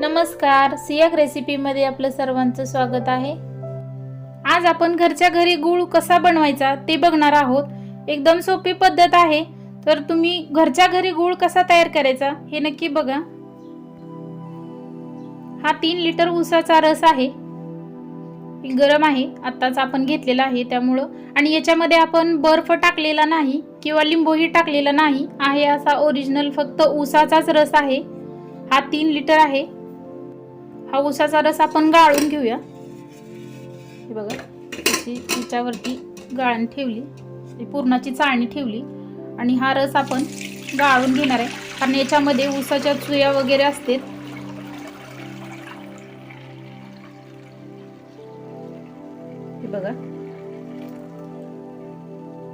नमस्कार. सियाक रेसिपीमध्ये आपलं सर्वांचं स्वागत आहे. आज आपण घरच्या घरी गूळ कसा बनवायचा ते बघणार आहोत. एकदम सोपी पद्धत आहे. तर तुम्ही घरच्या घरी गूळ कसा तयार करायचा हे नक्की बघा. हा तीन लिटर ऊसाचा रस आहे. गरम आहे. आत्ताच आपण घेतलेला आहे त्यामुळं. आणि याच्यामध्ये आपण बर्फ टाकलेला नाही किंवा लिंबूही टाकलेला नाही आहे असा ओरिजिनल फक्त ऊसाचाच रस आहे. हा तीन लिटर आहे. हा उसाचा रस आपण गाळून घेऊया. हे बघा अशी तिच्यावरती गाळण ठेवली पूर्णाची चाळणी ठेवली आणि हा रस आपण गाळून घेणार आहे. कारण याच्यामध्ये उसाच्या चुया वगैरे असते हे बघा.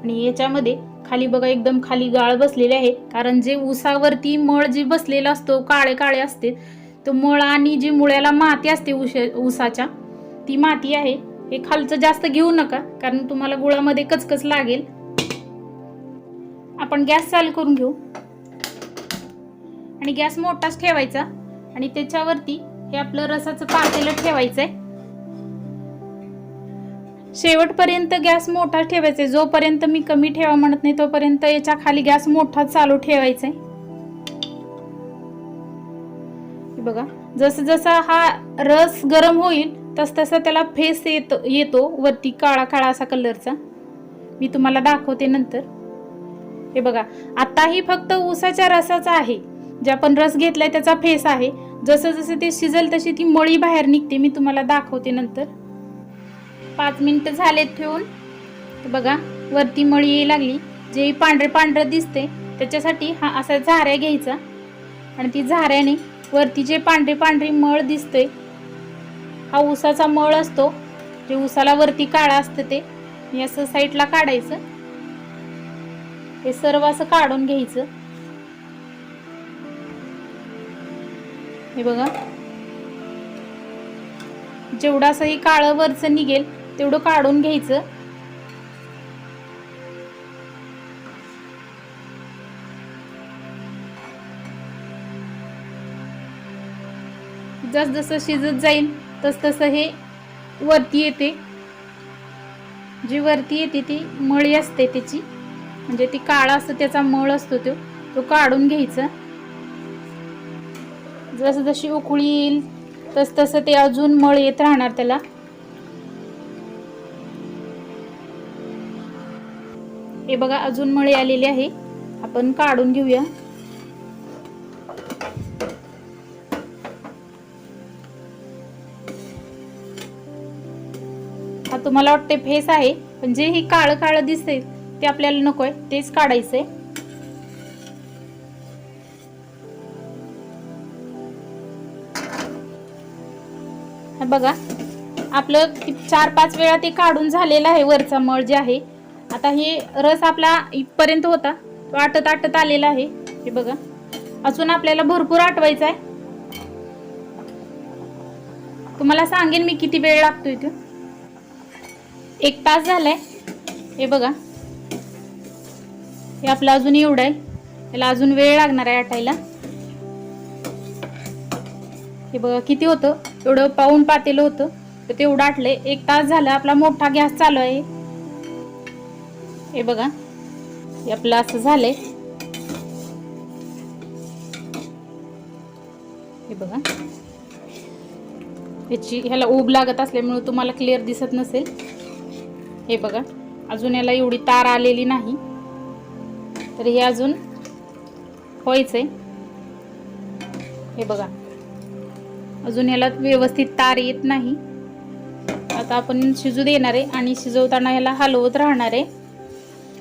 आणि याच्यामध्ये खाली बघा एकदम खाली गाळ बसलेले आहे. कारण जे उसावरती मळ जे बसलेला असतो काळे काळे असते तर मळ आणि जी मुळ्याला माती असते उशे ऊसाच्या ती माती आहे. हे खालचं जास्त घेऊ नका कारण तुम्हाला गुळामध्ये कचकच लागेल. आपण गॅस चालू करून घेऊ. आणि गॅस मोठाच ठेवायचा. आणि त्याच्यावरती हे आपलं रसाचं पातेलं ठेवायचं आहे शेवटपर्यंत गॅस मोठा ठेवायचा आहे जोपर्यंत मी कमी ठेवा म्हणत नाही तोपर्यंत याच्या खाली गॅस मोठा चालू ठेवायचा आहे बघा. जसं जसा हा रस गरम होईल तस तसा त्याला फेस येतो येतो वरती काळा काळा असा कलरचा. मी तुम्हाला दाखवते नंतर. हे बघा आता ही फक्त ऊसाच्या रसाचा आहे. जे आपण रस घेतलाय त्याचा फेस आहे. जसं जसं ते शिजल तशी ती मळी बाहेर निघते. मी तुम्हाला दाखवते नंतर. पाच मिनिटं झालेत ठेवून. बघा वरती मळी येऊ लागली. जे पांढरे पांढरं दिसते त्याच्यासाठी हा असा झाऱ्या घ्यायचा. आणि ती झाऱ्याने वरती जे पांढरे पांढरी मळ दिसते हा उसाचा मळ असतो जे उसाला वरती काळा असतं ते असं साईडला काढायचं. हे सर्व असं काढून घ्यायचं. हे बघा. जेवढं असं हे काळं वरचं निघेल तेवढं काढून घ्यायचं. जसजसं शिजत जाईल तस तसं हे वरती येते. जी वरती येते ती मळी असते त्याची. म्हणजे ती काळा असतो त्याचा मळ असतो तो. तो काढून घ्यायचा. जसं जशी उकळी येईल तस तसं ते अजून मळ येत राहणार त्याला. हे बघा अजून मळी आलेली आहे. आपण काढून घेऊया. मला वाटते फेस आहे पण जे हे काळं काळं दिसते ते आपल्याला नकोय तेच काढायचंय. आहे बघा आपलं चार पाच वेळा ते काढून झालेलं आहे वरचा मळ जे आहे. आता हे रस आपला इथपर्यंत होता तो आटत आटत आलेला आहे. हे बघा अजून आपल्याला भरपूर आटवायचा आहे तुम्हाला सांगेन मी किती वेळ लागतो इथे एक तास झालाय. हे बघा. हे आपलं अजून एवढं आहे. याला अजून वेळ लागणार आहे आटायला. हे बघा किती होतं? एवढं पाऊन पातेलं होतं. तर तेवढं आटलंय. एक तास झालं. आपला मोठा गॅस चालू आहे. हे बघा. हे आपलं असं झालंय. हे बघा. याची ह्याला ऊब लागत असल्यामुळे तुम्हाला क्लिअर दिसत नसेल. हे बघा अजून याला एवढी तार आलेली नाही. तर हे अजून व्हायचंय. हे बघा अजून याला व्यवस्थित तार येत नाही. आता आपण शिजू देणार आहे आणि शिजवताना याला हलवत राहणार आहे.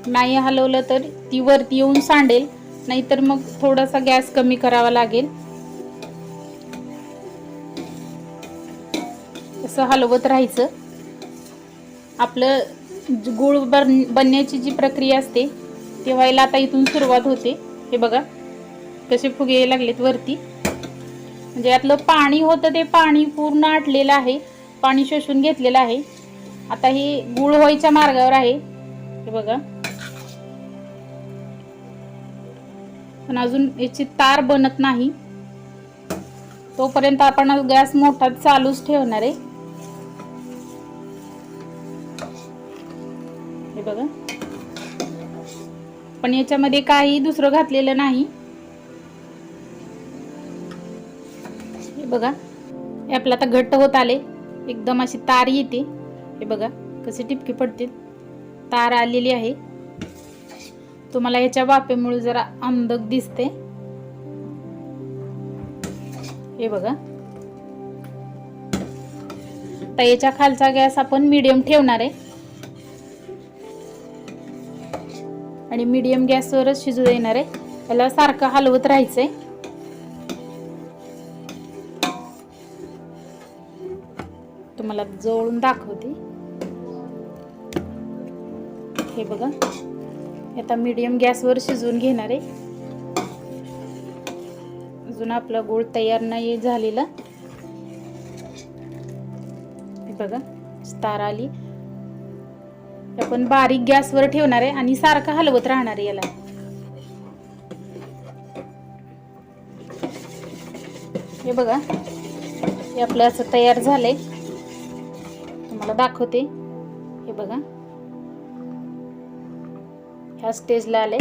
नाही हलवलं तर ती वरती येऊन सांडेल नाहीतर मग थोडासा गॅस कमी करावा लागेल. असं हलवत राहायचं. आपलं गुळ बन बनण्याची जी प्रक्रिया असते ते व्हायला आता इथून सुरुवात होते. हे बघा कसे फुगे लागलेत वरती. म्हणजे यातलं पाणी होतं ते पाणी पूर्ण आटलेलं आहे. पाणी शोषून घेतलेलं आहे. आता हे गुळ व्हायच्या मार्गावर आहे. हे बघा. पण अजून याची तार बनत नाही. तोपर्यंत आपण गॅस मोठा चालूच ठेवणार आहे. पण याच्यामध्ये काही दुसरं घातलेलं नाही. हे बघा. हे आपलं आता घट्ट होत आले. एकदम अशी तार येते. हे बघा कसे टिपकी पडतील. तार आलेली आहे. तुम्हाला याच्या वापेमुळे जरा अंधक दिसते. हे बघा. तर याच्या खालचा गॅस आपण मीडियम ठेवणार आहे. आणि मीडियम गॅसवरच शिजू देणार आहे. याला सारखं हलवत राहायचं आहे तुम्हाला जवळून दाखवते. हे बघा. आता मीडियम गॅसवर शिजवून घेणार आहे. अजून आपला गोळ तयार नाही झालेला. हे बघा तार आली. आपण बारीक गॅसवर ठेवणार आहे आणि सारखं हलवत राहणार आहे याला. हे बघा हे आपलं असं तयार झालंय. तुम्हाला दाखवते. हे बघा. ह्या स्टेजला आले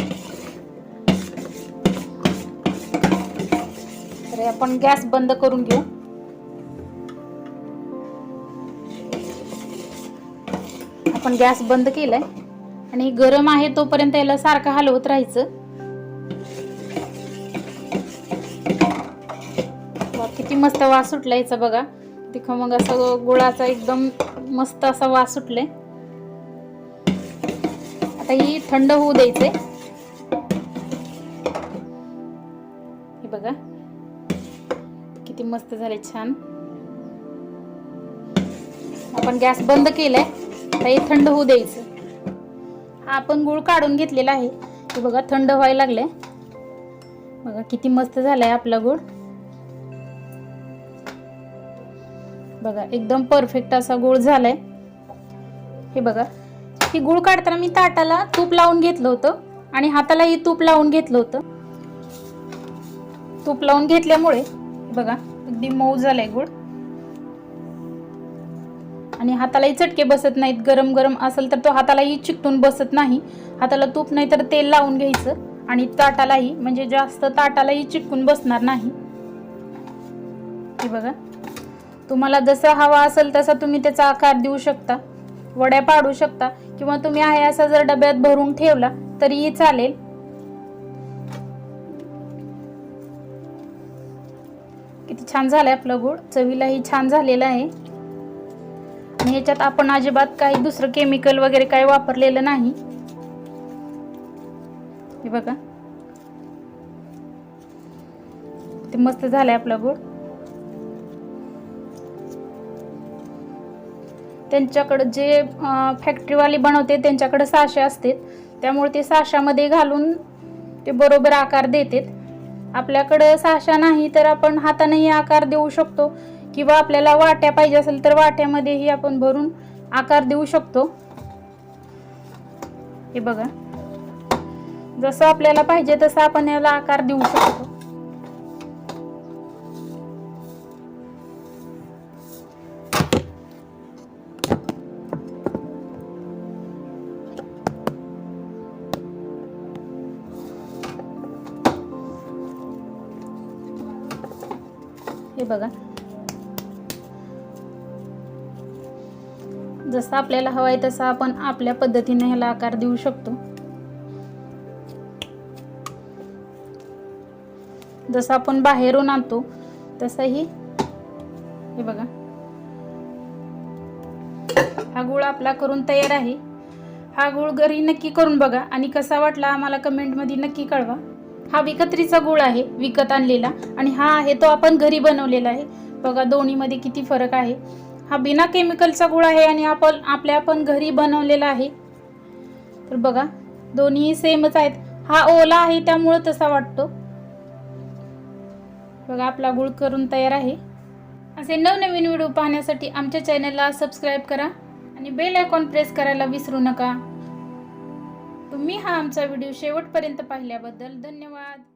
तर आपण गॅस बंद करून घेऊ. आपण गॅस बंद केलाय. आणि गरम आहे तोपर्यंत याला सारखं हलवत राहायचं. किती मस्त वास सुटला याचा बघा. तिथं मग असं गुळाचा एकदम मस्त असा वास सुटलाय. आता ही थंड होऊ द्यायचे हे बघा. किती मस्त झाले छान. आपण गॅस बंद केलाय. आता हे थंड होऊ द्यायचं. हा आपण गुळ काढून घेतलेला आहे. हे बघा थंड व्हायला लागले बघा किती मस्त झालाय आपला गुळ. बघा एकदम परफेक्ट असा गुळ झालाय. हे बघा ही गुळ काढताना मी ताटाला तूप लावून घेतलं होतं आणि हातालाही तूप लावून घेतलं होतं. तूप लावून घेतल्यामुळे बघा अगदी मऊ झालाय गुळ. आणि हातालाही चटके बसत नाहीत गरम गरम असेल तर तो हातालाही चिकटून बसत नाही. हाताला तूप नाही तर तेल लावून घ्यायचं आणि ताटालाही म्हणजे जास्त ताटालाही चिटकून बसणार नाही. हे बघा. तुम्हाला जसा हवा असेल तसा तुम्ही त्याचा आकार देऊ शकता. वड्या पाडू शकता. किंवा तुम्ही आहे असा जर डब्यात भरून ठेवला तरीही चालेल. किती छान झालंय आपलं गोड. चवीलाही छान झालेलं आहे. ह्याच्यात याच्यात आपण अजिबात काही दुसरं केमिकल वगैरे काही वापरलेलं नाही. हे बघा. ते मस्त झालंय आपला गोड. त्यांच्याकडे जे फॅक्टरीवाली बनवते त्यांच्याकडे साशे असते त्यामुळे ते साशामध्ये घालून ते बरोबर आकार देतात. आपल्याकडं साशा नाही तर आपण हातानेही आकार देऊ शकतो. किंवा आपल्याला वाट्या पाहिजे असेल तर वाट्यामध्येही आपण भरून आकार देऊ शकतो. हे बघा. जसं आपल्याला पाहिजे तसं आपण याला आकार देऊ शकतो. हे बघा. जसं आपल्याला हवाय तसं आपण आपल्या पद्धतीने ह्याला आकार देऊ शकतो. जसं आपण बाहेरून आणतो तसंही हे बघा. हा गुळ आपला करून तयार आहे. हा गुळ घरी नक्की करून बघा आणि कसा वाटला आम्हाला कमेंटमध्ये नक्की कळवा. हा विकत्रीचा गुळ आहे विकत आणलेला आणि हा आहे तो आपण घरी बनवलेला आहे. बघा दोन्हीमध्ये किती फरक आहे. हा बिना केमिकलचा गुळ आहे आणि आपण आपल्या आपण घरी बनवलेला आहे. तर बघा दोन्ही सेमच आहेत. हा ओला आहे त्यामुळं तसा वाटतो. बघा आपला गुळ करून तयार आहे. असे नवनवीन व्हिडिओ पाहण्यासाठी आमच्या चॅनलला सबस्क्राईब करा आणि बेल आयकॉन प्रेस करायला विसरू नका. तुम्ही हा आमचा व्हिडिओ शेवटपर्यंत पाहिल्याबद्दल धन्यवाद.